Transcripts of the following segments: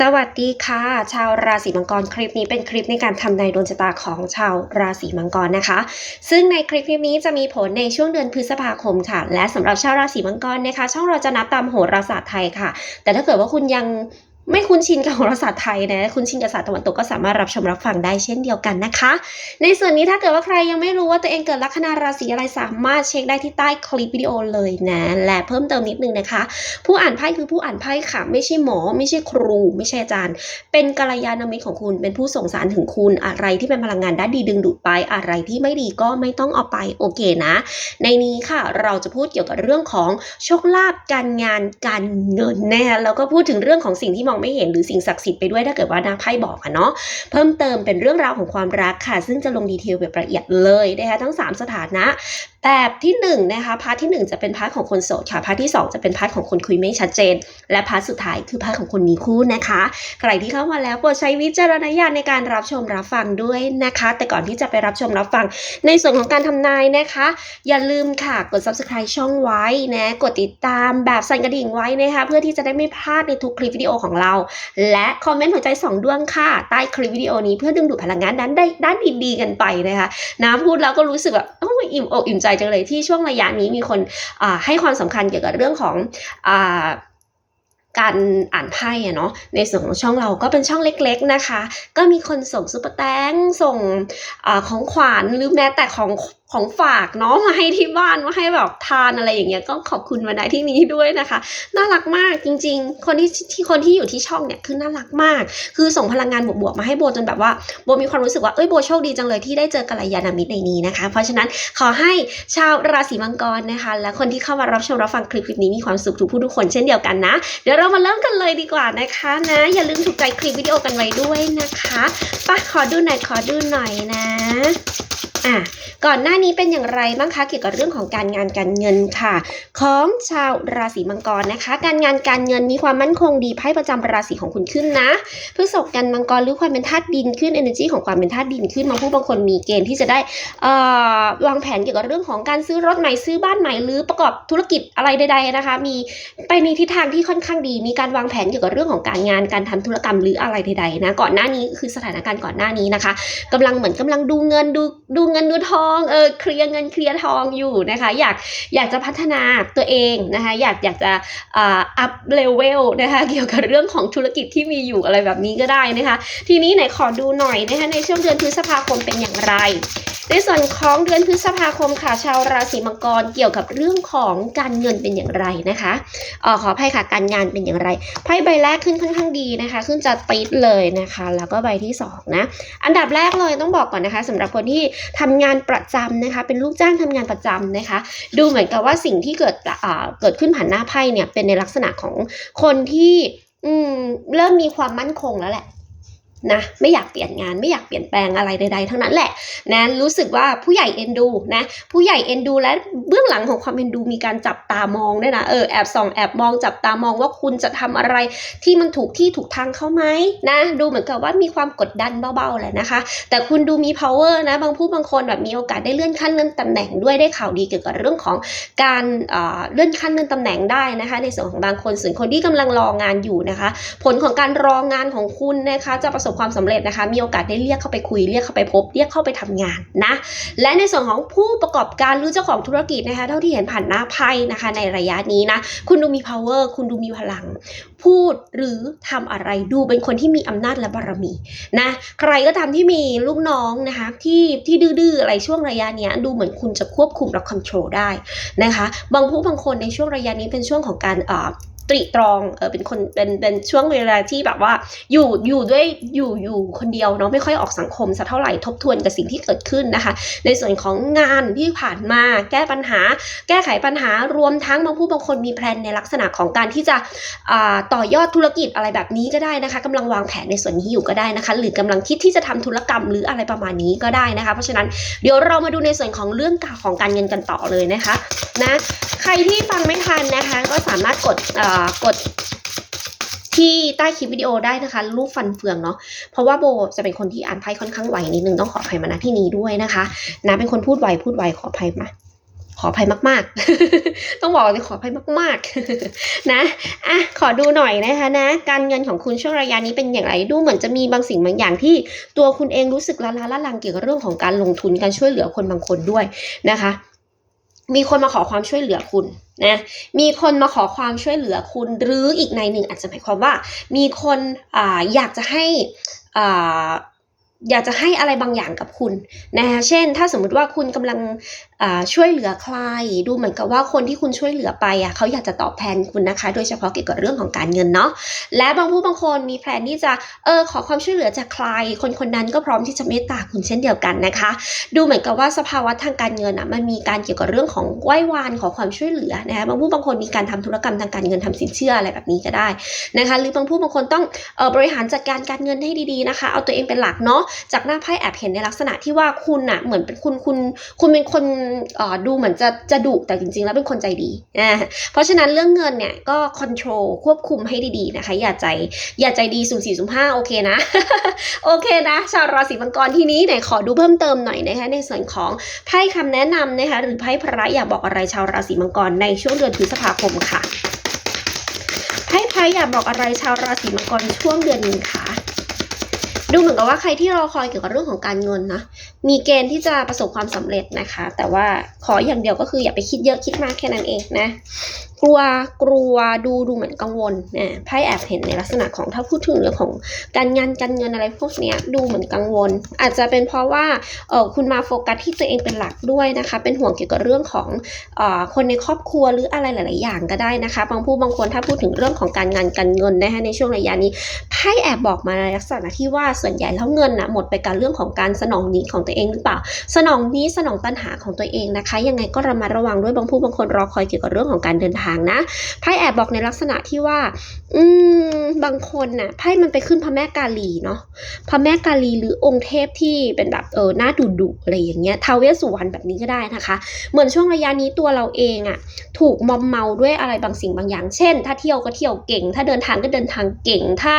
สวัสดีค่ะ ชาวราศีมังกรคลิปนี้เป็นคลิปในการทำนายดวงชะตาของชาวราศีมังกรนะคะ ซึ่งในคลิปนี้จะมีผลในช่วงเดือนพฤษภาคมค่ะ และสำหรับชาวราศีมังกรนะคะ ช่องเราจะนับตามโหราศาสตร์ไทยค่ะ แต่ถ้าเกิดว่าคุณยัง ไม่คุ้นชินกับโหราศาสตร์ไทยนะคุ้นชินกับศาสตร์ตะวันตกก็สามารถรับชมรับฟังได้เช่นเดียวกันนะคะ ในส่วนนี้ถ้าเกิดว่าใครยังไม่รู้ว่าตัวเองเกิดลัคนาราศีอะไรสามารถเช็คได้ที่ใต้คลิปวิดีโอเลยนะ และเพิ่มเติมนิดนึงนะคะ ผู้อ่านไพ่คือผู้อ่านไพ่ค่ะ ไม่ใช่หมอ ไม่ใช่ครู ไม่ใช่อาจารย์ เป็นกัลยาณมิตรของคุณเป็นผู้ส่งสารถึงคุณอะไรที่เป็นพลังงานด้านดีดึงดูดไปอะไรที่ไม่ดีก็ไม่ต้องเอาไปโอเคนะ ในนี้ค่ะเราจะพูดเกี่ยวกับเรื่องของโชคลาภการงานการเงินนะคะแล้วก็พูดถึงเรื่องของสิ่งที่มองไม่เห็นหรือสิ่งศักดิ์สิทธิ์ไปด้วยถ้าเกิดว่านาไพ่บอกอะเนาะเพิ่มเติมเป็นเรื่องราวของความรักค่ะ ซึ่งจะลงดีเทลแบบละเอียดเลยนะคะทั้ง 3 สถานะ แบบที่1นะคะพาร์ทที่ 1 จะเป็นพาร์ทของคนโสดค่ะพาร์ทที่ 2 จะเป็นพาร์ทของคนคุยไม่ชัดเจน และพาร์ทสุดท้ายคือพาร์ทของคนมีคู่นะคะ ใครที่เข้ามาแล้วโปรดใช้วิจารณญาณในการรับชมรับฟังด้วยนะคะ แต่ก่อนที่จะไปรับชมรับฟัง ในส่วนของการทำนายนะคะ อย่าลืมค่ะกด subscribe ช่องไว้นะกดติดตามแบบสั่นกระดิ่งไว้นะคะเพื่อที่จะได้ไม่พลาดในทุกคลิปวิดีโอของเรา และคอมเมนต์หัวใจสองดวงค่ะใต้คลิปวิดีโอนี้เพื่อดึงดูดพลังงานด้านด้านดีๆกันไปนะคะนะพูดแล้วก็รู้สึกแบบอ้อิ่มอกอิ่มใจจังเลยที่ช่วงระยะนี้มีคนให้ความสำคัญเกี่ยวกับเรื่องของอการอ่านไพ่เนาะในส่วนของช่องเราก็เป็นช่องเล็กๆนะคะ ก็มีคนส่งซุปเปอร์แตงส่งอของขวัญหรือแม้แต่ของ ของฝากเนาะมาให้ที่บ้านมาให้แบบทานอะไรอย่างเงี้ยก็ขอบคุณมาในที่นี้ด้วยนะคะ น่ารักมากจริง ๆ คนที่ที่คนที่อยู่ที่ช่องเนี่ยคือน่ารักมาก คือส่งพลังงานบวกๆมาให้โบจนแบบว่าโบมีความรู้สึกว่าเอ้ยโบโชคดีจังเลยที่ได้เจอกัลยาณมิตรในนี้นะคะ เพราะฉะนั้นขอให้ชาวราศีมังกรนะคะ และคนที่เข้ามารับชมรับฟังคลิปนี้มีความสุขทุกผู้ทุกคนเช่นเดียวกันนะเดี๋ยวเรามาเริ่มกันเลยดีกว่านะคะนะอย่าลืมถูกใจคลิปวิดีโอกันไว้ด้วยนะคะปะขอดูหน่อยขอดูหน่อยนะอะก่อนหน้านี้เป็นอย่างไรบ้างคะเกี่ยวกับเรื่องของการงานการเงินค่ะ ของชาวราศีมังกรนะคะ การงานการเงินมีความมั่นคงดีไพ่ประจำราศีของคุณขึ้นนะพฤษภกันมังกรหรือความเป็นธาตุดินขึ้น energy ของความเป็นธาตุดินขึ้นบางผู้บางคนมีเกณฑ์ที่จะได้อ่อวางแผนเกี่ยวกับเรื่องของการซื้อรถใหม่ซื้อบ้านใหม่หรือประกอบธุรกิจอะไรใด ๆนะคะ มีไปในทิศทางที่ค่อนข้างดี มีการวางแผนเกี่ยวกับเรื่องของการงานการทำธุรกรรมหรืออะไรใดๆนะก่อนหน้านี้คือสถานการณ์ก่อนหน้านี้นะคะกำลังเหมือนกำลังดูเงินดูดูเงินดูทองเออเคลียร์เงินเคลียร์ทองอยู่นะคะ อยากอยากจะพัฒนาตัวเองนะคะ อยากอยากจะอัพเลเวลนะคะ เกี่ยวกับเรื่องของธุรกิจที่มีอยู่อะไรแบบนี้ก็ได้นะคะ ทีนี้ไหนขอดูหน่อยนะคะในช่วงเดือนพฤษภาคมเป็นอย่างไร ในส่วนของเดือนพฤษภาคมค่ะชาวราศีมังกรเกี่ยวกับเรื่องของการเงินเป็นอย่างไรนะคะออขออภัยค่ะการงานเป็นอย่างไรไพ่ใบแรกขึ้นค่อนข้างดีนะคะ ขึ้นจะติดเลยนะคะ แล้วก็ใบที่สองนะอันดับแรกเลยต้องบอกก่อนนะคะสำหรับคนที่ทำงานประจำนะคะ เป็นลูกจ้างทำงานประจำนะคะ ดูเหมือนกับว่าสิ่งที่เกิดเกิดขึ้นผ่านหน้าไพ่เนี่ยเป็นในลักษณะของคนที่เริ่มมีความมั่นคงแล้วแหละ นะไม่อยากเปลี่ยนงานไม่อยากเปลี่ยนแปลงอะไรใด ๆ ทั้งนั้นแหละนะรู้สึกว่าผู้ใหญ่เอ็นดูนะผู้ใหญ่เอ็นดู และเบื้องหลังของความเอ็นดูมีการจับตามองด้วยนะเออแอบส่องแอบมองจับตามองว่าคุณจะทำอะไรที่มันถูกที่ถูกทางเขาไหมนะดูเหมือนกับว่ามีความกดดันเบาๆแหละนะคะ แต่คุณดูมี power นะบางผู้บางคนแบบมีโอกาสได้เลื่อนขั้นเลื่อนตำแหน่งด้วยได้ข่าวดีเกี่ยวกับเรื่องของการเอ่อเลื่อนขั้นเลื่อนตำแหน่งได้นะคะ ในส่วนของบางคนส่วนคนที่กำลังรองานอยู่นะคะ ผลของการรองานของคุณนะคะจะประสบความสำเร็จนะคะ มีโอกาสได้เรียกเข้าไปคุยเรียกเข้าไปพบ เรียกเข้าไปทำงานนะ และในส่วนของผู้ประกอบการหรือเจ้าของธุรกิจนะคะเท่าที่เห็นผ่านหน้าไพ่นะคะ ในระยะนี้นะ คุณดูมี power คุณดูมีพลัง พูดหรือทำอะไรดูเป็นคนที่มีอำนาจและบารมีนะใครก็ตามที่มีลูกน้องนะคะที่ที่ดื้อๆอะไรช่วงระยะนี้ดูเหมือนคุณจะควบคุมและคอนโทรลได้นะคะ บางผู้บางคนในช่วงระยะนี้เป็นช่วงของการอ่อ ตรีตรองเออเป็นคนเป็นเป็นช่วงเวลาที่แบบว่า อยู่อยู่ด้วยอยู่อยู่คนเดียวเนาะไม่ค่อยออกสังคมสักเท่าไหร่ทบทวนกับสิ่งที่เกิดขึ้นนะคะ ในส่วนของงานที่ผ่านมาแก้ปัญหา แก้ไขปัญหารวมทั้งบางผู้บางคนมีแพลนในลักษณะของการที่จะอ่าต่อยอดธุรกิจอะไรแบบนี้ก็ได้นะคะกำลังวางแผนในส่วนนี้อยู่ก็ได้นะคะ หรือกำลังคิดที่จะทำธุรกรรมหรืออะไรประมาณนี้ก็ได้นะคะ เพราะฉะนั้นเดี๋ยวเรามาดูในส่วนของเรื่องของการเงินกันต่อเลยนะคะนะใครที่ฟังไม่ทันนะคะ ก็สามารถกดอ่ากดที่ใต้คลิปวิดีโอได้นะคะ รูปฟันเฟืองเนาะเพราะว่าโบจะเป็นคนที่อ่านไพ่ค่อนข้างไวนิดนึงต้องขออภัยมาณที่นี้ด้วยนะคะนะเป็นคนพูดไวพูดไวขออภัยมาขออภัยมาก ๆ ต้องบอกเลยขออภัยมาก ๆ นะ อะ ขอดูหน่อยนะคะนะ การเงินของคุณช่วงระยะนี้เป็นอย่างไร ดูเหมือนจะมีบางสิ่งบางอย่างที่ตัวคุณเองรู้สึกละล้าละลังเกี่ยวกับเรื่องของการลงทุนการช่วยเหลือคนบางคนด้วยนะคะ มีคนมาขอความช่วยเหลือคุณนะ มีคนมาขอความช่วยเหลือคุณ หรืออีกในหนึ่งอาจจะหมายความว่า มีคนออยากจะให้อ่าอยากจะให้อะไรบางอย่างกับคุณนะคะเช่น ถ้าสมมุติว่าคุณกำลัง ช่วยเหลือใคร ดูเหมือนกับว่าคนที่คุณช่วยเหลือไปอะเขาอยากจะตอบแทนคุณนะคะ โดยเฉพาะเกี่ยวกับเรื่องของการเงินเนาะและบางผู้บางคนมีแผนที่จะเออขอความช่วยเหลือจากใคร คนคนนั้นก็พร้อมที่จะเมตตาคุณเช่นเดียวกันนะคะ ดูเหมือนกับว่าสภาวะทางการเงินอะมันมีการเกี่ยวกับเรื่องของไหว้วานขอความช่วยเหลือนะคะบางผู้บางคนมีการทำธุรกรรมทางการเงินทำสินเชื่ออะไรแบบนี้ก็ได้นะคะ หรือบางผู้บางคนต้องเออบริหารจัดการการเงินให้ดีๆนะคะ เอาตัวเองเป็นหลักเนาะจากหน้าไพ่แอบเห็นในลักษณะที่ว่าคุณอะเหมือนเป็นคุณคุณคุณเป็นคนดูเหมือนจะจะดุแต่จริงๆ แล้วเป็นคนใจดีอ่าเพราะฉะนั้นเรื่องเงินเนี่ยก็คอนโทรลควบคุมให้ดีๆนะคะ อย่าใจอย่าใจดีสุ่มสี่สุ่มห้าโอเคนะโอเคนะชาวราศีมังกรทีนี้ไหนขอดูเพิ่มเติมหน่อยนะคะในส่วนของไพ่คำแนะนำนะคะหรือไพ่พระอยากบอกอะไรชาวราศีมังกรในช่วงเดือนพฤษภาคมค่ะไพ่ไพ่อยากบอกอะไรชาวราศีมังกรช่วงเดือนนี้ค่ะ ดูเหมือนกับว่าใครที่รอคอยเกี่ยวกับเรื่องของการเงินนะ มีเกณฑ์ที่จะประสบความสำเร็จนะคะ แต่ว่าขออย่างเดียวก็คืออย่าไปคิดเยอะคิดมากแค่นั้นเองนะ กลัวกลัวดูดูเหมือนกังวลนะไพ่แอบเห็นในลักษณะของถ้าพูดถึงเรื่องของการงานการเงินอะไรพวกนี้ดูเหมือนกังวล อาจจะเป็นเพราะว่าเออคุณมาโฟกัสที่ตัวเองเป็นหลักด้วยนะคะ เป็นห่วงเกี่ยวกับเรื่องของเออคนในครอบครัวหรืออะไรหลาย ๆ อย่างก็ได้นะคะ บางผู้บางคนถ้าพูดถึงเรื่องของการงานการเงินนะคะในช่วงระยะนี้ไพ่แอบบอกมาในลักษณะที่ว่าส่วนใหญ่แล้วเงินนะหมดไปกับเรื่องของการสนองนี้ของตัวเองหรือเปล่า สนองนี้สนองปัญหาของตัวเองนะคะ ยังไงก็ระมัดระวังด้วยบางผู้บางคนรอคอยเกี่ยวกับเรื่องของการเดินทางนะไพ่แอบบอกในลักษณะที่ว่า อืมบางคนน่ะไพ่มันไปขึ้นพระแม่กาลีเนาะพระแม่กาลีหรือองค์เทพที่เป็นแบบเออหน้าดุดุๆอะไรอย่างเงี้ยทาวเวสุวรรณแบบนี้ก็ได้นะคะ เหมือนช่วงระยะนี้ตัวเราเองอะถูกมอมเมาด้วยอะไรบางสิ่งบางอย่าง เช่น ถ้าเที่ยวก็เที่ยวเก่ง ถ้าเดินทางก็เดินทางเก่งถ้า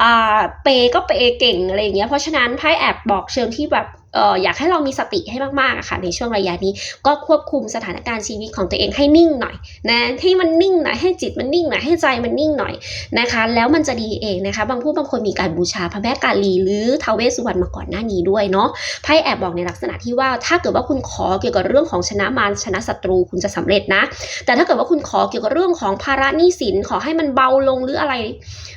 อ่าเปย์ก็เปย์เก่งอะไรอย่างเงี้ยเพราะฉะนั้นไพ่แอบบอกเชิงที่แบบ อออยากให้เรามีสติให้มากๆอะค่ะในช่วงระยะนี้ก็ควบคุมสถานการณ์ชีวิตของตัวเองให้นิ่งหน่อยนะให้มันนิ่งหน่อยให้จิตมันนิ่งหน่อยให้ใจมันนิ่งหน่อยนะคะ แล้วมันจะดีเองนะคะ บางผู้บางคนมีการบูชาพระแม่กาลีหรือทาวเวสสุวรรณมาก่อนหน้านี้ด้วยเนาะไพ่แอบบอกในลักษณะที่ว่าถ้าเกิดว่าคุณขอเกี่ยวกับเรื่องของชนะมารชนะศัตรูคุณจะสำเร็จนะ แต่ถ้าเกิดว่าคุณขอเกี่ยวกับเรื่องของภาระหนี้สินขอให้มันเบาลงหรืออะไร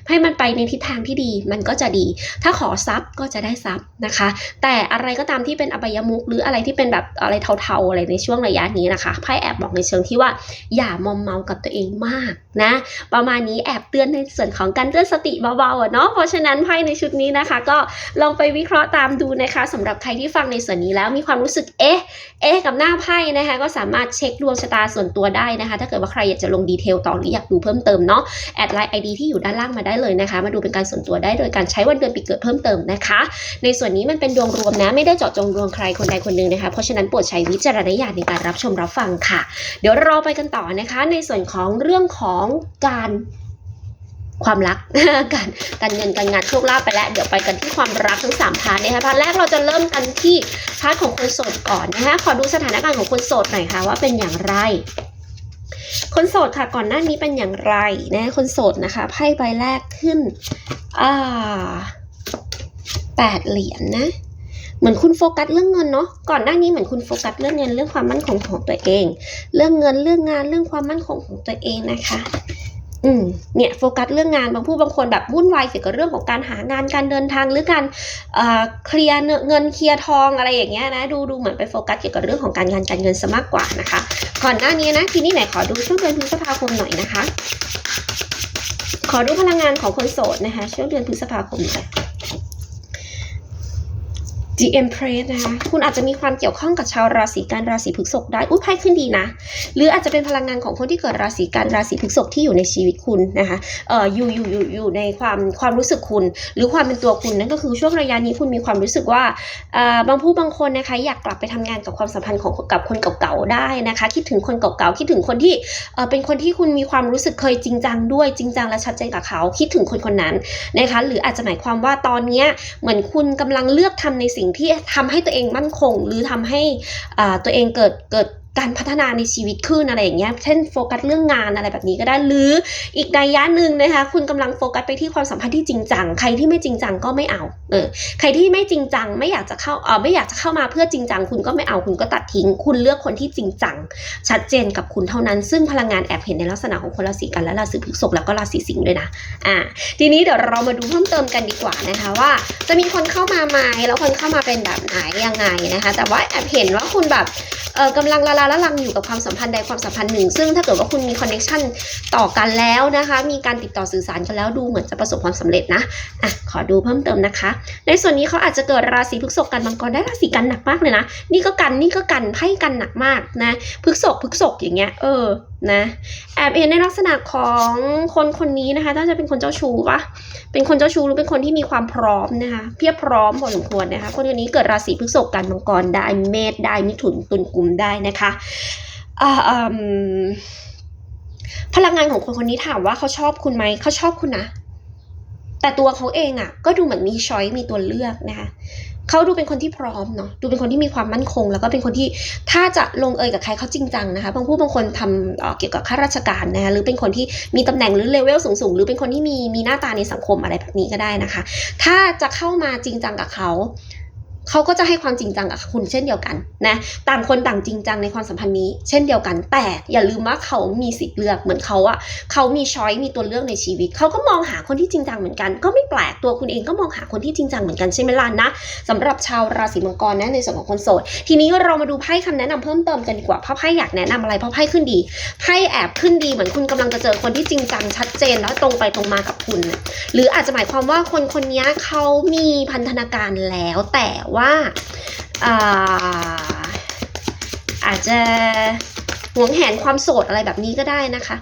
ให้มันไปในทิศทางที่ดีมันก็จะดี ถ้าขอทรัพย์ก็จะได้ทรัพย์นะคะ แต่อะไรก็ตามที่เป็นอบายมุกหรืออะไรที่เป็นแบบอะไรเทาๆอะไรในช่วงระยะนี้นะคะไพ่แอบบอกในเชิงที่ว่าอย่ามอมเมากับตัวเองมากนะประมาณนี้แอบเตือนในส่วนของการเตือนสติเบาๆอะเนาะเพราะฉะนั้นไพ่ในชุดนี้นะคะ ก็ลองไปวิเคราะห์ตามดูนะคะสำหรับใครที่ฟังในส่วนนี้แล้วมีความรู้สึกเอ๊ะเอ๊ะกับหน้าไพ่นะคะก็สามารถเช็คดวงชะตาส่วนตัวได้นะคะ ถ้าเกิดว่าใครอยากจะลงดีเทลต่อหรืออยากดูเพิ่มเติมเนาะแอดไลน์ไอดีที่อยู่ด้านล่างมาได้เลยนะคะ มาดูเป็นการส่วนตัวได้โดยการใช้วันเดือนปีเกิดเพิ่มเติมนะคะ ในส่วนนี้มันเป็นดวงรวมนะไม่ได้เจาะจงดวงใครคนใดคนหนึ่งนะคะ เพราะฉะนั้นโปรดใช้วิจารณญาณในการรับชมรับฟังค่ะ เดี๋ยวเราไปกันต่อนะคะ ในส่วนของเรื่องของการความรักการการเงินการงานโชคลาภไปแล้ว เดี๋ยวไปกันที่ความรักทั้งสามพาร์ทนะคะพาร์ทแรกเราจะเริ่มกันที่พาร์ทของคนโสดก่อนนะคะขอดูสถานการณ์ของคนโสดหน่อยค่ะว่าเป็นอย่างไร คนโสดค่ะก่อนหน้านี้เป็นอย่างไรนะคนโสดนะคะไพ่ใบแรกขึ้นอ่าแปดเหรียญนะ เหมือนคุณโฟกัสเรื่องเงินเนาะก่อนหน้านี้เหมือนคุณโฟกัสเรื่องเงินเรื่องความมั่นคงของตัวเอง เรื่องเงินเรื่องงานเรื่องความมั่นคงของตัวเองนะคะ อืมเนี่ยโฟกัสเรื่องงานบางผู้บางคนแบบวุ่นวายเกี่ยวกับเรื่องของการหางานการเดินทางหรือการเอ่อเคลียร์เงินเคลียร์ทองอะไรอย่างเงี้ยนะดูดูเหมือนไปโฟกัสเกี่ยวกับเรื่องของการงานการเงินซะมากกว่านะคะก่อนหน้านี้นะทีนี้ไหนขอดูช่วงเดือนพฤษภาคมหน่อยนะคะ ขอดูพลังงานของคนโสดนะคะช่วงเดือนพฤษภาคมหน่อย The Empress นะคะคุณอาจจะมีความเกี่ยวข้องกับชาวราศีกันราศีพฤษภได้อุ้ยไพ่ขึ้นดีนะ หรืออาจจะเป็นพลังงานของคนที่เกิดราศีกันราศีพฤษภที่อยู่ในชีวิตคุณนะคะเอ่ออยู่อยู่อยู่อยู่ในความความรู้สึกคุณ หรือความเป็นตัวคุณนั่นก็คือช่วงระยะนี้คุณมีความรู้สึกว่าเอ่อบางผู้บางคนนะคะอยากกลับไปทำงานกับความสัมพันธ์ของกับคนเก่าๆได้นะคะ คิดถึงคนเก่าๆคิดถึงคนที่เอ่อเป็นคนที่คุณมีความรู้สึกเคยจริงจังด้วยจริงจังและชัดเจนกับเขาคิดถึงคนคนนั้นนะคะหรืออาจจะหมายความว่าตอนเนี้ยเหมือนคุณกำลังเลือกทำในสิ่งที่ทำให้ตัวเองมั่นคง หรือทำให้ตัวเองเกิดเกิด การพัฒนาในชีวิตขึ้นอะไรอย่างเงี้ย เช่นโฟกัสเรื่องงานอะไรแบบนี้ก็ได้ หรืออีกนัยะหนึ่งนะคะ คุณกำลังโฟกัสไปที่ความสัมพันธ์ที่จริงจัง ใครที่ไม่จริงจังก็ไม่เอา เออ ใครที่ไม่จริงจังไม่อยากจะเข้า เออไม่อยากจะเข้ามาเพื่อจริงจัง คุณก็ไม่เอา คุณก็ตัดทิ้ง คุณเลือกคนที่จริงจัง ชัดเจนกับคุณเท่านั้น ซึ่งพลังงานแอบเห็นในลักษณะของคนราศีกันและราศีพฤษภแล้วก็ราศีสิงห์ด้วยนะ อ่า ทีนี้เดี๋ยวเรามาดูเพิ่มเติมกันดีกว่านะคะว่า จะมีคนเข้ามาไหมแล้วคนเข้ามาเป็นแบบไหนยังไงนะคะ แต่ว่าแอบเห็นว่าคุณแบบ เออกำลังละลาละลังอยู่กับความสัมพันธ์ใดความสัมพันธ์หนึ่ง ซึ่งถ้าเกิดว่าคุณมีคอนเนคชันต่อกันแล้วนะคะ มีการติดต่อสื่อสารกันแล้วดูเหมือนจะประสบความสำเร็จนะอะขอดูเพิ่มเติมนะคะ ในส่วนนี้เขาอาจจะเกิดราศีพฤษภกันมังกรได้ราศีกันหนักมากเลยนะ นี่ก็กันนี่ก็กันไพ่กันหนักมากนะพฤษภพฤษภอย่างเงี้ยเออนะแอบเห็นในลักษณะของคนคนนี้นะคะน่าจะเป็นคนเจ้าชู้ปะเป็นคนเจ้าชู้หรือเป็นคนที่มีความพร้อมนะคะ เพียบพร้อมพอสมควรนะคะ คนคนนี้เกิดราศีพฤษภกันมังกรได้เมษได้มิถุนตุลกุมได้นะคะอ่าพลังงานของคนคนนี้ถามว่าเขาชอบคุณไหมเขาชอบคุณนะ แต่ตัวเขาเองอะ่ะ ก็ดูเหมือนมีช้อยมีตัวเลือกนะคะเขาดูเป็นคนที่พร้อมเนาะดูเป็นคนที่มีความมั่นคง แล้วก็เป็นคนที่ถ้าจะลงเอยกับใครเขาจริงจังนะคะบางผู้บางคนทำเเกี่ยวกับข้าราชการนะคะหรือเป็นคนที่มีตำแหน่งหรือเลเวลสูงๆหรือเป็นคนที่มีมีหน้าตาในสังคมอะไรแบบนี้ก็ได้นะคะ ถ้าจะเข้ามาจริงจังกับเขา เขาก็จะให้ความจริงจังกับคุณเช่นเดียวกันนะต่างคนต่างจริงจังในความสัมพันธ์นี้ เช่นเดียวกัน แต่อย่าลืมว่าเขามีสิทธิ์เลือกเหมือนเขาอะเขามีช้อยมีตัวเลือกในชีวิต เขาก็มองหาคนที่จริงจังเหมือนกัน ก็ไม่แปลกตัวคุณเองก็มองหาคนที่จริงจังเหมือนกันใช่ไหมล่ะนะสำหรับชาวราศีมังกรนะในส่วนของคนโสด ทีนี้เรามาดูไพ่คำแนะนำเพิ่มเติมกันดีกว่าเพราะไพ่อยากแนะนำอะไรเพราะไพ่ขึ้นดีไพ่แอบขึ้นดีเหมือนคุณกำลังจะเจอคนที่จริงจังชัดเจนแล้วตรงไปตรงมากับคุณ หรืออาจจะหมายความว่าคนคนนี้เขามีพันธนาการแล้วแต่ว่าอ่าอาจจะ หวงแหนความโสดอะไรแบบนี้ก็ได้นะคะ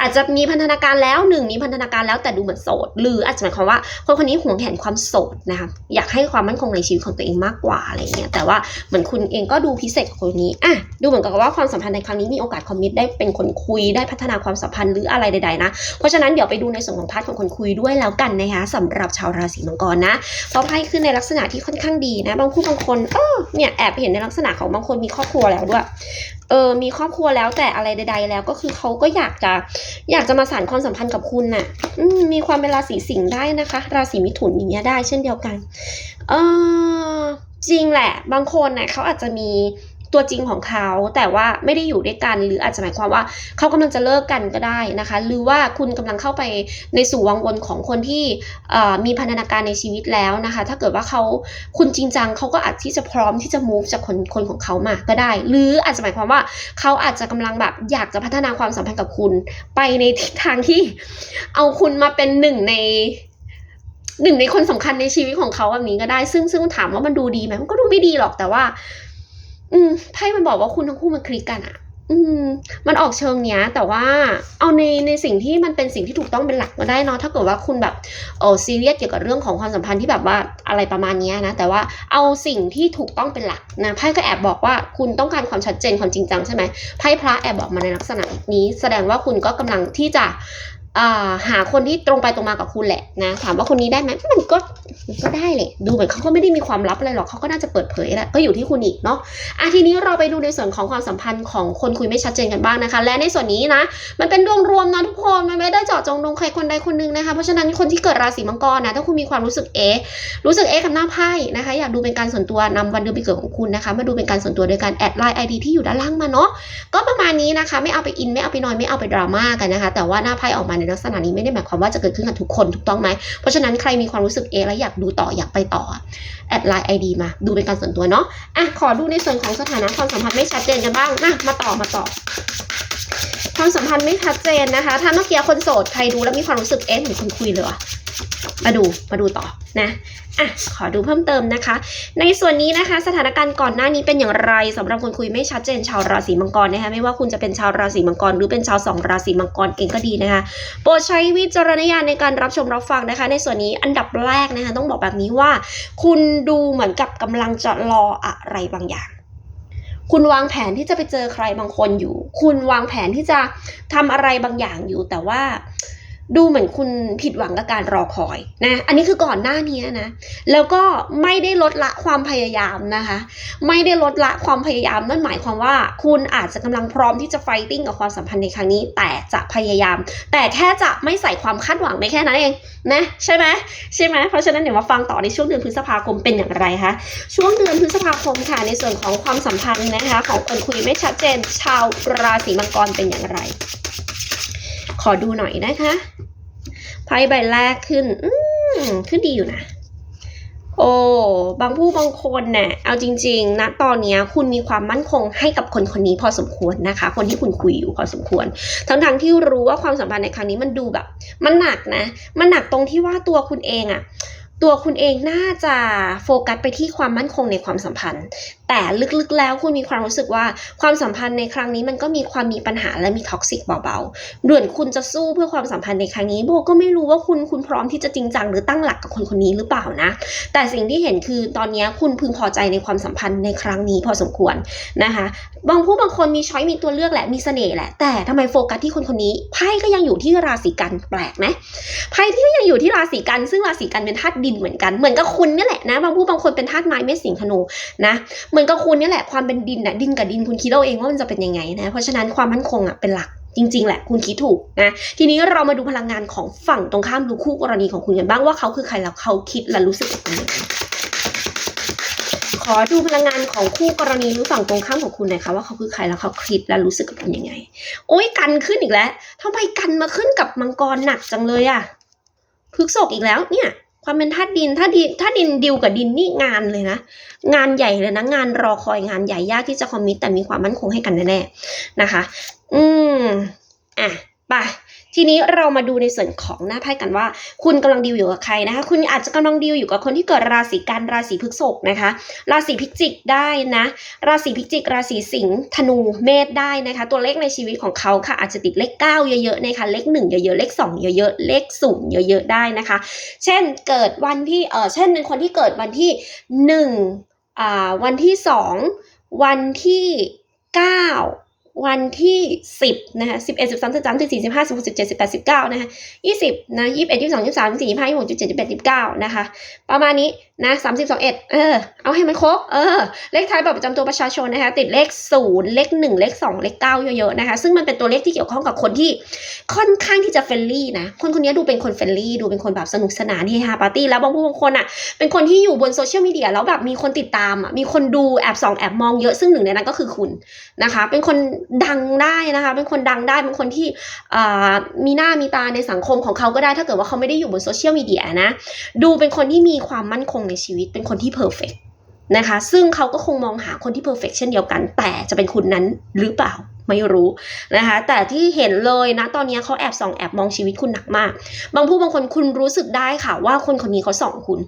อาจจะมีพันธนาการแล้วหนึ่งมีพันธนาการแล้วแต่ดูเหมือนโสด หรืออาจจะหมายความว่าคนคนนี้หวงแหนความโสดนะคะอยากให้ความมั่นคงในชีวิตของตัวเองมากกว่าอะไรเงี้ยแต่ว่าเหมือนคุณเองก็ดูพิเศษกับคนนี้อะดูเหมือนกับว่าความสัมพันธ์ในครั้งนี้มีโอกาสคอมมิตได้เป็นคนคุยได้พัฒนาความสัมพันธ์หรืออะไรใดๆนะเพราะฉะนั้นเดี๋ยวไปดูในส่วนของพาร์ทของคนคุยด้วยแล้วกันนะคะสำหรับชาวราศีมังกรนะเพราะไพ่ขึ้นในลักษณะที่ค่อนข้างดีนะบางคู่บางคนเออเนี่ยแอบเห็นในลักษณะของบางคนมีครอบครัวแล้วด้วย เออมีครอบครัวแล้วแต่อะไรใด ๆ แล้วก็คือเขาก็อยากจะอยากจะมาสานความสัมพันธ์กับคุณน่ะมีความเป็นราศีสิงห์ได้นะคะ ราศีมิถุนอย่างเงี้ยได้เช่นเดียวกัน เออจริงแหละ บางคนน่ะเขาอาจจะมี ตัวจริงของเขาแต่ว่าไม่ได้อยู่ด้วยกันหรืออาจจะหมายความว่าเขากำลังจะเลิกกันก็ได้นะคะ หรือว่าคุณกำลังเข้าไปในสู่วังวนของคนที่มีพันธนาการในชีวิตแล้วนะคะ ถ้าเกิดว่าเขาคุณจริงจังเขาก็อาจที่จะพร้อมที่จะ move จากคนคนของเขามาก็ได้ หรืออาจจะหมายความว่าเขาอาจจะกำลังแบบอยากจะพัฒนาความสัมพันธ์กับคุณ ไปในทิศทางที่เอาคุณมาเป็นหนึ่งในหนึ่งในคนสำคัญในชีวิตของเขาแบบนี้ก็ได้ ซึ่งซึ่งถามว่ามันดูดีไหมมันก็ดูไม่ดีหรอกแต่ว่า อืมไพ่มันบอกว่าคุณทั้งคู่มันคลิกกันอะอืม มันออกเชิงเนี้ย แต่ว่าเอาในในสิ่งที่มันเป็นสิ่งที่ถูกต้องเป็นหลักก็ได้เนาะถ้าเกิดว่าคุณแบบเออซีเรียสเกี่ยวกับเรื่องของความสัมพันธ์ที่แบบว่าอะไรประมาณเนี้ยนะ แต่ว่าเอาสิ่งที่ถูกต้องเป็นหลักนะไพ่ก็แอบบอกว่าคุณต้องการความชัดเจนความจริงจังใช่ไหมไพ่พระแอบบอกมาในลักษณะนี้ แสดงว่าคุณก็กำลังที่จะ หาคนที่ตรงไปตรงมากับคุณแหละนะ ถามว่าคนนี้ได้ไหมมันก็มันก็ได้แหละดูเหมือนเขาก็ไม่ได้มีความลับอะไรหรอกเขาก็น่าจะเปิดเผยแหละก็อยู่ที่คุณอีกเนาะอะทีนี้เราไปดูในส่วนของความสัมพันธ์ของคนคุยไม่ชัดเจนกันบ้างนะคะ และในส่วนนี้นะ มันเป็นดวงรวมนะทุกคนมันไม่ได้เจาะจงดวงใครคนใดคนหนึ่งนะคะ เพราะฉะนั้นคนที่เกิดราศีมังกรนะถ้าคุณมีความรู้สึกเอรู้สึกเอกับหน้าไพ่นะคะ อยากดูเป็นการส่วนตัวนำวันเดือนปีเกิดของคุณนะคะ มาดูเป็นการส่วนตัวโดยการแอดไลน์ไอดีที่อยู่ด้านล่างมาเนาะก็ประมาณนี้นะคะ ไม่เอาไปอินไม่เอาไปนอยไม่เอาไปดราม่ากันนะคะ แต่ว่าหน้าไพ่ออกมาในลักษณะนี้ไม่ได้หมายความว่าจะเกิดขึ้นกับทุกคนถูกต้องไหม เพราะฉะนั้นใครมีความรู้สึกเอและอยากดูต่ออยากไปต่อแอดไลน์ไอดีมา ดูเป็นการส่วนตัวเนาะอะขอดูในส่วนของสถานะความสัมพันธ์ไม่ชัดเจนกันบ้างนะมาต่อมาต่อความสัมพันธ์ไม่ชัดเจนนะคะ ถ้าเมื่อกี้คนโสดใครดูแล้วมีความรู้สึกเอ๊ะเหมือนคนคุยเลยวะมาดูมาดูต่อนะ อะขอดูเพิ่มเติมนะคะ ในส่วนนี้นะคะสถานการณ์ก่อนหน้านี้เป็นอย่างไรสำหรับคนคุยไม่ชัดเจนชาวราศีมังกรนะคะไม่ว่าคุณจะเป็นชาวราศีมังกรหรือเป็นชาวสองราศีมังกรเองก็ดีนะคะโปรดใช้วิจารณญาณในการรับชมรับฟังนะคะ ในส่วนนี้อันดับแรกนะคะต้องบอกแบบนี้ว่า คุณดูเหมือนกับกำลังจะรออะไรบางอย่างคุณวางแผนที่จะไปเจอใครบางคนอยู่ คุณวางแผนที่จะทำอะไรบางอย่างอยู่ แต่ว่า ดูเหมือนคุณผิดหวังกับการรอคอยนะ อันนี้คือก่อนหน้านี้นะ แล้วก็ไม่ได้ลดละความพยายามนะคะ ไม่ได้ลดละความพยายามนั่นหมายความว่า คุณอาจจะกำลังพร้อมที่จะไฟติ้งกับความสัมพันธ์ในครั้งนี้ แต่จะพยายาม แต่แค่จะไม่ใส่ความคาดหวังในแค่นั้นเองนะใช่ไหมใช่ไหมเพราะฉะนั้นเดี๋ยวมาฟังต่อในช่วงเดือนพฤษภาคมเป็นอย่างไรคะช่วงเดือนพฤษภาคมค่ะในส่วนของความสัมพันธ์นะคะ ของคนคุยไม่ชัดเจนชาวราศีมังกรเป็นอย่างไร ขอดูหน่อยนะคะไพ่ใบแรกขึ้น อืมขึ้นดีอยู่นะ โอ้บางผู้บางคนเนี่ยเอาจริงๆนะตอนนี้คุณมีความมั่นคงให้กับคนคนนี้พอสมควรนะคะ คนที่คุณคุยอยู่พอสมควร ทั้งๆที่รู้ว่าความสัมพันธ์ในครั้งนี้มันดูแบบ มันหนักนะ มันหนักตรงที่ว่าตัวคุณเองอะ ตัวคุณเองน่าจะโฟกัสไปที่ความมั่นคงในความสัมพันธ์ แต่ลึกๆแล้วคุณมีความรู้สึกว่าความสัมพันธ์ในครั้งนี้มันก็มีความมีปัญหาและมีท็อกซิกเบาๆด่วนคุณจะสู้เพื่อความสัมพันธ์ในครั้งนี้โบก็ไม่รู้ว่าคุณคุณพร้อมที่จะจริงจังหรือตั้งหลักกับคนคนนี้หรือเปล่านะ แต่สิ่งที่เห็นคือตอนนี้คุณพึงพอใจในความสัมพันธ์ในครั้งนี้พอสมควรนะคะ บางผู้บางคนมีช้อยมีตัวเลือกแหละมีเสน่ห์แหละแต่ทำไมโฟกัสที่คนคนนี้ไพ่ก็ยังอยู่ที่ราศีกันแปลกไหมไพ่ที่ยังอยู่ที่ราศีกันซึ่งราศีกันเป็นธาตุดินเหมือนกัน เหมือนกับคุณนี่แหละนะบางผู้บางคนเป็นธาตุไม้เมษสิงห์ธนูนะเหมือนกับคุณนี่แหละความเป็นดินนะดินกับดินคุณคิดเอาเองว่ามันจะเป็นยังไงนะเพราะฉะนั้นความมั่นคงอะเป็นหลักจริงๆ แหละคุณคิดถูกนะทีนี้เรามาดูพลังงานของฝั่งตรงข้ามดูคู่กรณีของคุณกันบ้างว่าเขาคือใครแล้วเขาคิดและรู้สึกแบบไหนขอดูพลังงานของคู่กรณีหรือฝั่งตรงข้ามของคุณหน่อยค่ะว่าเขาคือใครแล้วเขาคิดและรู้สึกกับคุณยังไง โอ้ยกันขึ้นอีกแล้วทำไมกันมาขึ้นกับมังกรหนักจังเลยอะพฤกษกอีกแล้วเนี่ย ความเป็นธาตุดินท่าดินท่าดินดิวกับดินนี่งานเลยนะ งานใหญ่เลยนะ งานรอคอยงานใหญ่ยากที่จะคอมมิตแต่มีความมั่นคงให้กันแน่ๆนะคะ อืมอะไป ทีนี้เรามาดูในส่วนของหน้าไพ่กันว่า คุณกำลังดีลอยู่กับใครนะคะ คุณอาจจะกำลังดีลอยู่กับคนที่เกิดราศีกันราศีพฤษภนะคะ ราศีพิจิกได้นะ ราศีพิจิก ราศีสิงห์ธนูเมษได้นะคะ ตัวเลขในชีวิตของเขาค่ะ อาจจะติดเลข 9 เยอะๆนะคะเลข 1 เยอะๆเลข 2 เยอะๆเลข0เยอะๆได้นะคะ เช่นเกิดวันที่เออเช่นเป็นคนที่เกิดวันที่1อ่าวันที่ 2 วันที่ 9 วันที่ 10นะคะ11 12 13 14 15 16 17 18 19นะคะ20นะ21 22 23 24 25 26 27 28 29นะคะประมาณนี้นะ30 21เอ็ดเออ เอาให้มันครบ เออ เลขท้ายบัตรประจำตัวประชาชนนะคะ ติดเลข0เลข1เลข2เลข9เยอะๆนะคะ ซึ่งมันเป็นตัวเลขที่เกี่ยวข้องกับคนที่ค่อนข้างที่จะเฟรนลี่นะ คนคนนี้ดูเป็นคนเฟรนลี่ ดูเป็นคนแบบสนุกสนานเฮฮาปาร์ตี้ แล้วบางผู้บางคนอะ เป็นคนที่อยู่บนโซเชียลมีเดียแล้วแบบมีคนติดตามอะ มีคนดูแอบส่องแอบมองเยอะ ซึ่งหนึ่งในนั้นก็คือคุณนะคะ เป็นคนดังได้นะคะ เป็นคนดังได้ เป็นคนที่อ่ามีหน้ามีตาในสังคมของเขาก็ได้ ถ้าเกิดว่าเขาไม่ได้อยู่บนโซเชียลมีเดียนะ ดูเป็นคนที่มีความมั่นคงในชีวิตเป็นคนที่เพอร์เฟกนะคะ ซึ่งเขาก็คงมองหาคนที่เพอร์เฟกเช่นเดียวกัน แต่จะเป็นคุณนั้นหรือเปล่าไม่รู้นะคะ แต่ที่เห็นเลยนะตอนนี้เขาแอบส่องแอบมองชีวิตคุณหนักมาก บางผู้บางคนคุณรู้สึกได้ค่ะ ว่าคนคนนี้เขาส่องคุณ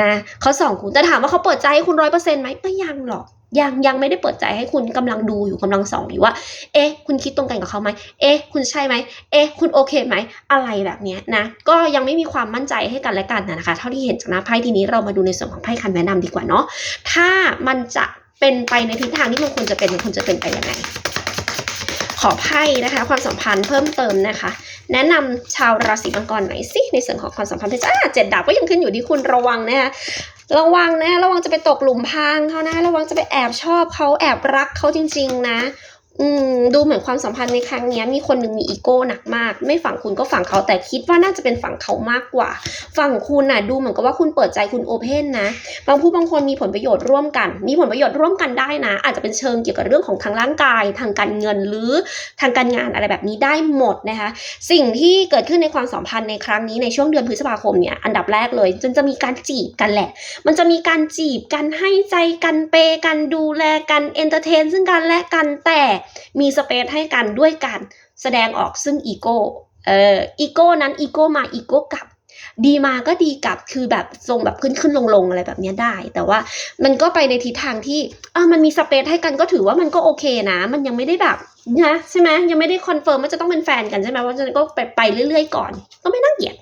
นะเขาส่องคุณแต่ถามว่าเขาเปิดใจให้คุณร้อยเปอร์เซ็นต์ไหมไม่ยังหรอก ยังยังไม่ได้เปิดใจให้คุณกำลังดูอยู่กำลังส่องอยู่ว่า เอ๊ะ คุณคิดตรงกันกับเขาไหมเอ๊ะ คุณใช่ไหมเอ๊ะ คุณโอเคไหม อะไรแบบเนี้ยนะ ก็ยังไม่มีความมั่นใจให้กันและกันนะคะ เท่าที่เห็นจากหน้าไพ่ทีนี้เรามาดูในส่วนของไพ่คำแนะนำดีกว่าเนาะ ถ้ามันจะเป็นไปในทิศทางที่มันควรจะเป็นมันควรจะเป็นไปยังไง ขอไพ่นะคะ ความสัมพันธ์เพิ่มเติมนะคะ แนะนำชาวราศีมังกรหน่อยสิในส่วนของความสัมพันธ์เพศอ่าเจ็ดดาบก็ยังขึ้นอยู่ที่คุณระวังนะคะ ระวังนะ ระวังจะไปตกหลุมพรางเขานะ ระวังจะไปแอบชอบเขาแอบรักเขาจริง ๆ นะ อืมดูเหมือนความสัมพันธ์ในครั้งนี้มีคนหนึ่งมีอีโก้หนักมาก ไม่ฝั่งคุณก็ฝั่งเขาแต่คิดว่าน่าจะเป็นฝั่งเขามากกว่า ฝั่งคุณน่ะ ดูเหมือนกับว่าคุณเปิดใจคุณโอเพนนะ บางผู้บางคนมีผลประโยชน์ร่วมกัน มีผลประโยชน์ร่วมกันได้นะ อาจจะเป็นเชิงเกี่ยวกับเรื่องของทางร่างกาย ทางการเงินหรือทางการงานอะไรแบบนี้ได้หมดนะคะ สิ่งที่เกิดขึ้นในความสัมพันธ์ในครั้งนี้ในช่วงเดือนพฤษภาคมเนี่ยอันดับแรกเลยจนจะมีการจีบกันแหละ มันจะมีการจีบกันให้ใจกันเปย์กันดูแลกันเอนเตอร์เทนซึ่งกันและกันแต่มีสเปซให้กันด้วยการแสดงออกซึ่งอีโก้เอออีโก้นั้นอีโก้มาอีโก้กลับ ดีมาก็ดีกลับคือแบบทรงแบบขึ้นขึ้นลงลงอะไรแบบเนี้ยได้ แต่ว่ามันก็ไปในทิศทางที่เออมันมีสเปซให้กันก็ถือว่ามันก็โอเคนะ มันยังไม่ได้แบบนะใช่ไหมยังไม่ได้คอนเฟิร์มว่าจะต้องเป็นแฟนกันใช่ไหมเพราะฉะนั้นก็ไปไปเรื่อยๆก่อน ก็ไม่น่าเกลียด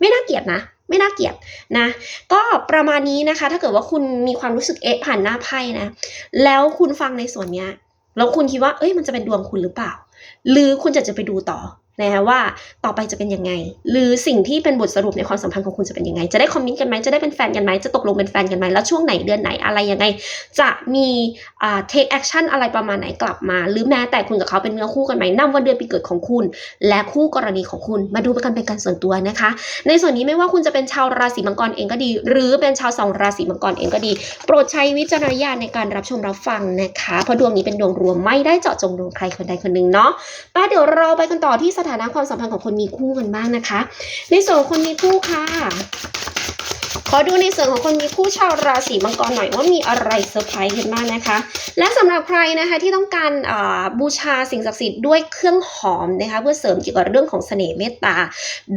ไม่น่าเกลียดนะไม่น่าเกลียดนะ ก็ประมาณนี้นะคะ ถ้าเกิดว่าคุณมีความรู้สึกเอ๊ะผ่านหน้าไพ่นะ แล้วคุณฟังในส่วนเนี้ย แล้วคุณคิดว่า เอ้ยมันจะเป็นดวงคุณหรือเปล่า หรือคุณจะจะไปดูต่อ นะคะว่าต่อไปจะเป็นยังไง หรือสิ่งที่เป็นบทสรุปในความสัมพันธ์ของคุณจะเป็นยังไง จะได้คอมมิตกันไหมจะได้เป็นแฟนกันไหมจะตกลงเป็นแฟนกันไหมแล้วช่วงไหนเดือนไหนอะไรยังไง จะมีอ่า take action อะไรประมาณไหนกลับมา หรือแม้แต่คุณกับเขาเป็นเนื้อคู่กันไหมนำวันเดือนปีเกิดของคุณ และคู่กรณีของคุณมาดูกันเป็นการส่วนตัวนะคะ ในส่วนนี้ไม่ว่าคุณจะเป็นชาวราศีมังกรเองก็ดี หรือเป็นชาวสองราศีมังกรเองก็ดี โปรดใช้วิจารณญาณในการรับชมรับฟังนะคะเพราะดวงนี้เป็นดวงรวมไม่ได้เจาะจงดวงใครคนใดคนหนึ่งเนาะป้าเดี๋ยวเราไปกันต่อที่สถานะความสัมพันธ์ของคนมีคู่กันบ้างนะคะ ในส่วนคนมีคู่ค่ะ ขอดูในส่วนของคนมีคู่ชาวราศีมังกรหน่อยว่ามีอะไรเซอร์ไพรส์กันบ้างนะคะ และสำหรับใครนะคะที่ต้องการบูชาสิ่งศักดิ์สิทธิ์ด้วยเครื่องหอมนะคะเพื่อเสริมเกี่ยวกับเรื่องของเสน่ห์เมตตา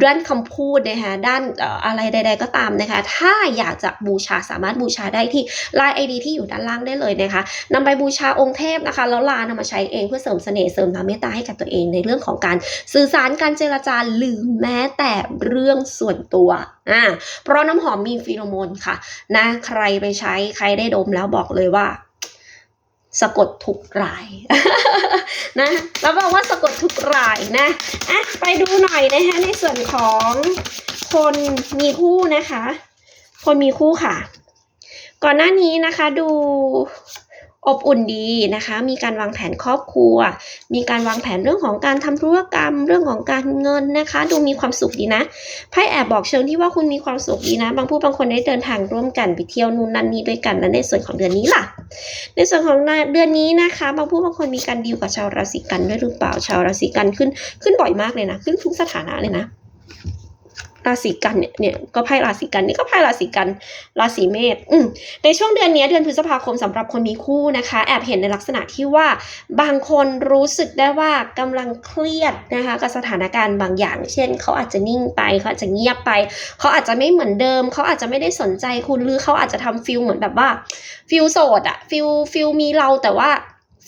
ด้านคำพูดนะคะด้านออะไรใด ๆ ก็ตามนะคะ ถ้าอยากจะบูชาสามารถบูชาได้ที่ไลน์ไอดีที่อยู่ด้านล่างได้เลยนะคะนำไปบูชาองค์เทพนะคะแล้วลานำมาใช้เองเพื่อเสริมเสน่ห์เสริมน้ำเมตตาให้กับตัวเองในเรื่องของการสื่อสารการเจรจาหรือแม้แต่เรื่องส่วนตัวอ่าเพราะน้ำหอมมีฟีโรโมนค่ะ นะใครไปใช้ใครได้ดมแล้วบอกเลยว่า สะกดทุกรายนะแล้วบอกว่าสะกดทุกรายนะอะไปดูหน่อยนะคะในส่วนของคนมีคู่นะคะ คนมีคู่ค่ะ ก่อนหน้านี้นะคะดู อบอุ่นดีนะคะ มีการวางแผนครอบครัว มีการวางแผนเรื่องของการทำธุรกรรม เรื่องของการเงินนะคะ ดูมีความสุขดีนะไพ่แอบบอกเชิงที่ว่าคุณมีความสุขดีนะ บางผู้บางคนได้เดินทางร่วมกันไปเที่ยวนู่นนั่นนี่ด้วยกันและในส่วนของเดือนนี้ล่ะ ในส่วนของเดือนนี้นะคะ บางผู้บางคนมีการดีลกับชาวราศีกันด้วยหรือเปล่า ชาวราศีกันขึ้นขึ้นบ่อยมากเลยนะ ขึ้นทุกสถานะเลยนะ ราศีกันเนี่ยเนี่ยก็ไพ่ราศีกันนี่ก็ไพ่ราศีกันราศีเมษอืมในช่วงเดือนนี้เดือนพฤษภาคมสำหรับคนมีคู่นะคะ แอบเห็นในลักษณะที่ว่าบางคนรู้สึกได้ว่ากำลังเครียดนะคะกับสถานการณ์บางอย่าง เช่น เขาอาจจะนิ่งไปเขาอาจจะเงียบไป เขาอาจจะไม่เหมือนเดิม เขาอาจจะไม่ได้สนใจคุณหรือเขาอาจจะทำฟิลเหมือนแบบว่าฟิลโสดอะฟิลฟิลมีเราแต่ว่า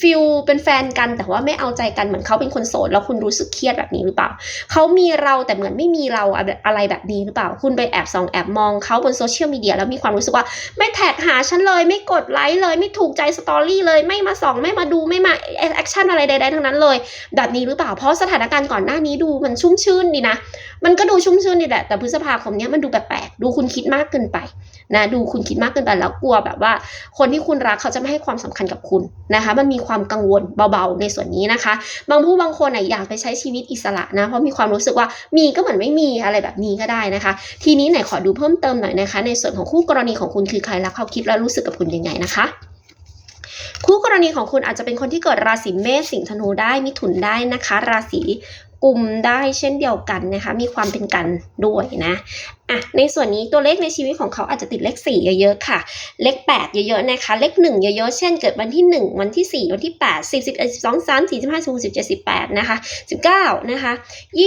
ฟิลเป็นแฟนกันแต่ว่าไม่เอาใจกันเหมือนเขาเป็นคนโสดแล้วคุณรู้สึกเครียดแบบนี้หรือเปล่าเขามีเราแต่เหมือนไม่มีเราอะไรแบบนี้หรือเปล่า คุณไปแอบส่องแอบมองเขาบนโซเชียลมีเดียแล้วมีความรู้สึกว่าไม่แท็กหาฉันเลย ไม่กดไลค์เลย ไม่ถูกใจสตอรี่เลยไม่มาส่องไม่มาดูไม่มาแอคชั่นอะไรใดๆทั้งนั้นเลย แบบนี้หรือเปล่าเพราะสถานการณ์ก่อนหน้านี้ดูมันชุ่มชื่นดีนะ มันก็ดูชุ่มชื่นดีแหละแต่พฤษภาคมนี้มันดูแปลกๆดูคุณคิดมากเกินไปนะดูคุณคิดมากเกินไปแล้วกลัวแบบว่า คนที่คุณรักเขาจะไม่ให้ความสำคัญกับคุณนะคะ มันมีความกังวลเบาๆ ในส่วนนี้นะคะ บางผู้บางคนอะอยากไปใช้ชีวิตอิสระนะเพราะมีความรู้สึกว่ามีก็เหมือนไม่มีอะไรแบบนี้ก็ได้นะคะ ทีนี้ไหนขอดูเพิ่มเติมหน่อยนะคะ ในส่วนของคู่กรณีของคุณคือใครและเขาคิดและรู้สึกกับคุณยังไงนะคะคู่กรณีของคุณอาจจะเป็นคนที่เกิดราศีเมษสิงห์ธนูได้มิถุนได้นะคะ ราศี กุมได้เช่นเดียวกันนะคะ มีความเป็นกันด้วยนะอะในส่วนนี้ตัวเลขในชีวิตของเขาอาจจะติดเลข 4 เยอะๆค่ะ เลข 8 เยอะๆนะคะ เลข 1 เยอะๆ เช่นเกิดวันที่ 1 วันที่ 4 วันที่ 8 10 11 12 3 4 5 6 7 7 8นะคะ19นะคะ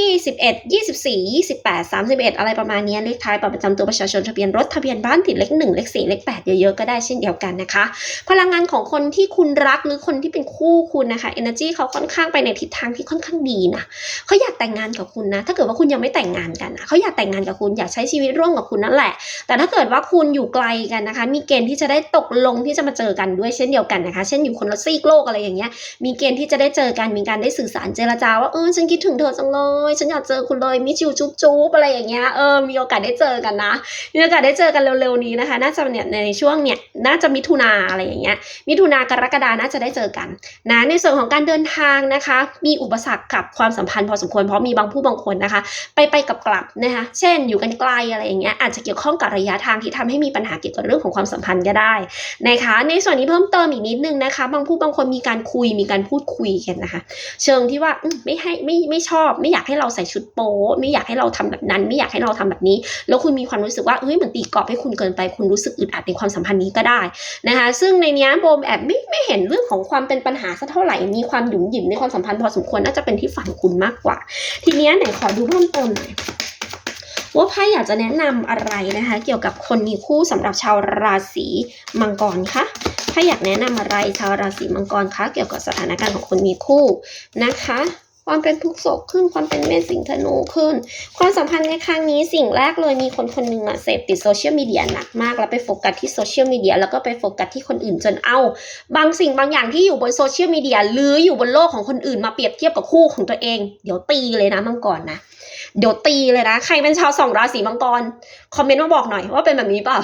21 24 28 31 อะไรประมาณนี้เลขท้ายบัตรประจำตัวประชาชนทะเบียนรถทะเบียนบ้านติดเลข 1 เลข 4 เลข 8 เยอะๆ ก็ได้เช่นเดียวกันนะคะ พลังงานของคนที่คุณรักหรือคนที่เป็นคู่คุณนะคะ energy เขาค่อนข้างไปในทิศทางที่ค่อนข้างดีนะเขาอยากแต่งงานกับคุณนะ ถ้าเกิดว่าคุณยังไม่แต่งงานกันนะเขาอยากแต่งงานกับคุณอยากใช้ชีวิตร่วมกับคุณนั่นแหละ แต่ถ้าเกิดว่าคุณอยู่ไกลกันนะคะ มีเกณฑ์ที่จะได้ตกลงที่จะมาเจอกันด้วยเช่นเดียวกันนะคะ เช่นอยู่คนละซีกโลกอะไรอย่างเงี้ย มีเกณฑ์ที่จะได้เจอกัน มีการได้สื่อสารเจรจาว่าเออฉันคิดถึงเธอจังเลย ฉันอยากเจอคุณเลยมิจิวจุ๊บจุ๊บอะไรอย่างเงี้ย เออ มีโอกาสได้เจอกันนะ มีโอกาสได้เจอกันเร็วๆนี้นะคะ น่าจะเนี่ยในช่วงเนี่ยน่าจะมิถุนาอะไรอย่างเงี้ย มิถุนากรกฎาน่าจะได้เจอกันนะ ในส่วนของการเดินทางนะคะ มีอุปสรรคกับความสัมพันธ์พอสมควรเพราะมีบางผู้บางคนนะคะ ไปไปกับกลับนะคะเช่นอยู่กันไกลอะไรอย่างเงี้ยอาจจะเกี่ยวข้องกับระยะทางที่ทำให้มีปัญหาเกี่ยวกับเรื่องของความสัมพันธ์ก็ได้นะคะ ในส่วนนี้เพิ่มเติมอีกนิดนึงนะคะ บางผู้บางคนมีการคุยมีการพูดคุยกันนะคะ เชิงที่ว่าไม่ให้ไม่ไม่ชอบ ไม่อยากให้เราใส่ชุดโป๊ไม่อยากให้เราทำแบบนั้น ไม่อยากให้เราทำแบบนี้ แล้วคุณมีความรู้สึกว่าเฮ้ยเหมือนตีกรอบให้คุณเกินไป คุณรู้สึกอึดอัดในความสัมพันธ์นี้ก็ได้นะคะ ซึ่งในนี้โบมแอบไม่ไม่เห็นเรื่องของความเป็นปัญหาสักเท่าไหร่มีความหยุ่มหยิมในความสัมพันธ์พอสมควรน่าจะเป็นที่ฝั่งคุณมากกว่าทีเนี้ยไหนขอดูเพิ่มเติมหน่อยว่าไพ่อยากจะแนะนำอะไรนะคะ เกี่ยวกับคนมีคู่สำหรับชาวราศีมังกรคะไพ่อยากแนะนำอะไรชาวราศีมังกรคะเกี่ยวกับสถานการณ์ของคนมีคู่นะคะ ความเป็นทุกโศกขึ้น ความเป็นเมษสิงห์ธนูขึ้น ความสัมพันธ์ในครั้งนี้สิ่งแรกเลยมีคนคนหนึ่งอะเสพติดโซเชียลมีเดียหนักมาก แล้วไปโฟกัสที่โซเชียลมีเดียแล้วก็ไปโฟกัสที่คนอื่นจนเอา บางสิ่งบางอย่างที่อยู่บนโซเชียลมีเดียหรืออยู่บนโลกของคนอื่นมาเปรียบเทียบกับคู่ของตัวเอง เดี๋ยวตีเลยนะมังกรนะเดี๋ยวตีเลยนะ ใครเป็นชาวสองราศีมังกร คอมเมนต์มาบอกหน่อยว่าเป็นแบบนี้เปล่า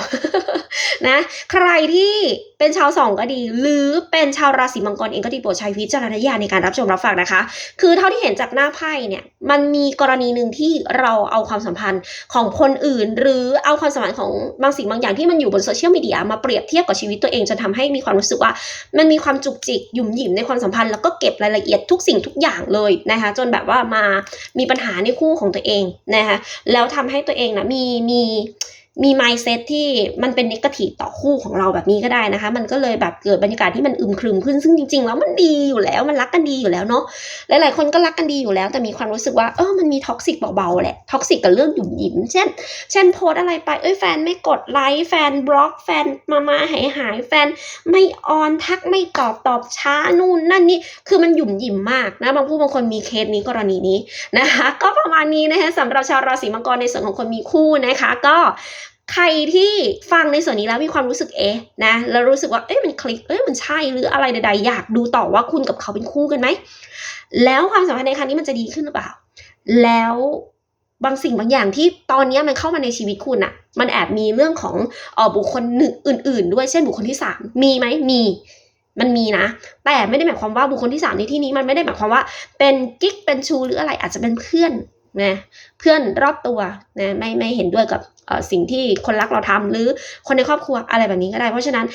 นะ ใครที่ เป็นชาวสองก็ดี หรือเป็นชาวราศีมังกรเองก็ดีโปรดใช้วิจารณญาณในการรับชมรับฟังนะคะ คือเท่าที่เห็นจากหน้าไพ่เนี่ยมันมีกรณีหนึ่งที่เราเอาความสัมพันธ์ของคนอื่น หรือเอาความสัมพันธ์ของบางสิ่งบางอย่างที่มันอยู่บนโซเชียลมีเดียมาเปรียบเทียบกับชีวิตตัวเองจนทำให้มีความรู้สึกว่า มันมีความจุกจิกหยุ่มหยิมในความสัมพันธ์แล้วก็เก็บรายละเอียดทุกสิ่งทุกอย่างเลยนะคะ จนแบบว่ามามีปัญหาในคู่ของตัวเองนะคะแล้วทำให้ตัวเองนะมีมี มี mindset ที่มันเป็นนิกทีฟต่อคู่ของเราแบบนี้ก็ได้นะคะ มันก็เลยแบบเกิดบรรยากาศที่มันอึมครึมขึ้นซึ่งจริงๆแล้วมันดีอยู่แล้วมันรักกันดีอยู่แล้วเนาะหลายๆคนก็รักกันดีอยู่แล้ว แต่มีความรู้สึกว่าเออมันมีท็อกซิกเบาๆแหละท็อกซิกกับเรื่องหยุ่มหยิมเช่น เช่นโพสอะไรไปเอ้ยแฟนไม่กดไลค์แฟนบล็อกแฟนมามาหายหายแฟนไม่ออนทักไม่ตอบตอบช้านู่นนั่นนี่คือมันหยุ่มหยิมมากนะบางผู้บางคนมีเคสนี้กรณีนี้นะคะ ก็ประมาณนี้นะคะสำหรับชาวราศีมังกรในส่วนของคนมีคู่นะคะก็ ใครที่ฟังในส่วนนี้แล้วมีความรู้สึกเอ๊ะนะแล้วรู้สึกว่าเอ๊ะมันคลิกเอ๊ะมันใช่หรืออะไรใดๆอยากดูต่อว่าคุณกับเขาเป็นคู่กันไหมแล้วความสัมพันธ์ในครั้งนี้มันจะดีขึ้นหรือเปล่า แล้วบางสิ่งบางอย่างที่ตอนนี้มันเข้ามาในชีวิตคุณอะมันแอบมีเรื่องของออบุคคลอื่น ๆ ด้วยเช่นบุคคลที่สามมีไหมมีมันมีนะ แต่ไม่ได้หมายความว่าบุคคลที่สามในที่นี้มันไม่ได้หมายความว่าเป็นกิ๊กเป็นชูหรืออะไรอาจจะเป็นเพื่อนนะเพื่อนรอบตัวนะไม่ไม่เห็นด้วยกับ สิ่งที่คนรักเราทำหรือคนในครอบครัวอะไรแบบนี้ก็ได้ เพราะฉะนั้น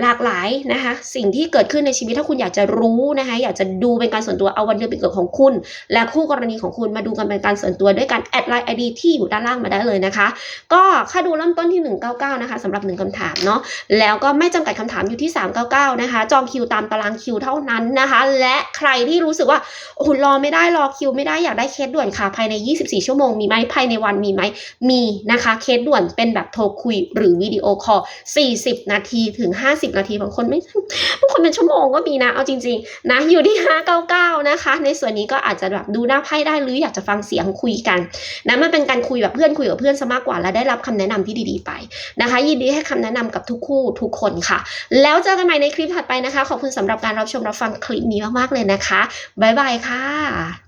หลากหลายนะคะสิ่งที่เกิดขึ้นในชีวิตถ้าคุณอยากจะรู้นะคะอยากจะดูเป็นการส่วนตัวเอาวันเดือนปีเกิดของคุณ และคู่กรณีของคุณมาดูกันเป็นการส่วนตัวด้วยการแอดไลน์ไอดีที่อยู่ด้านล่างมาได้เลยนะคะ ก็ค่าดูเริ่มต้นที่ 199 นะคะสำหรับหนึ่งคำถามเนาะแล้วก็ไม่จำกัดคำถามอยู่ที่ 399 นะคะ จองคิวตามตารางคิวเท่านั้นนะคะ และใครที่รู้สึกว่าโอ้รอไม่ได้รอคิวไม่ได้อยากได้เคสด่วนค่ะภายใน 24 ชั่วโมงมีไหมภายในวันมีไหมมีนะคะเคสด่วนเป็นแบบโทรคุยหรือวิดีโอคอล40 นาทีถึง50 นาทีบางคนไม่บางคนเป็นชั่วโมงก็มีนะ เอาจริง ๆ นะอยู่ที่ 599 นะคะ ในส่วนนี้ก็อาจจะแบบดูหน้าไพ่ได้หรืออยากจะฟังเสียงคุยกันนะมันเป็นการคุยแบบเพื่อนคุยกับเพื่อนซะมากกว่าและได้รับคำแนะนำที่ดีๆไปนะคะ ยินดีให้คำแนะนำกับทุกคู่ทุกคนค่ะ แล้วเจอกันใหม่ในคลิปถัดไปนะคะ ขอบคุณสำหรับการรับชมรับฟังคลิปนี้มากๆเลยนะคะบ๊ายบายค่ะ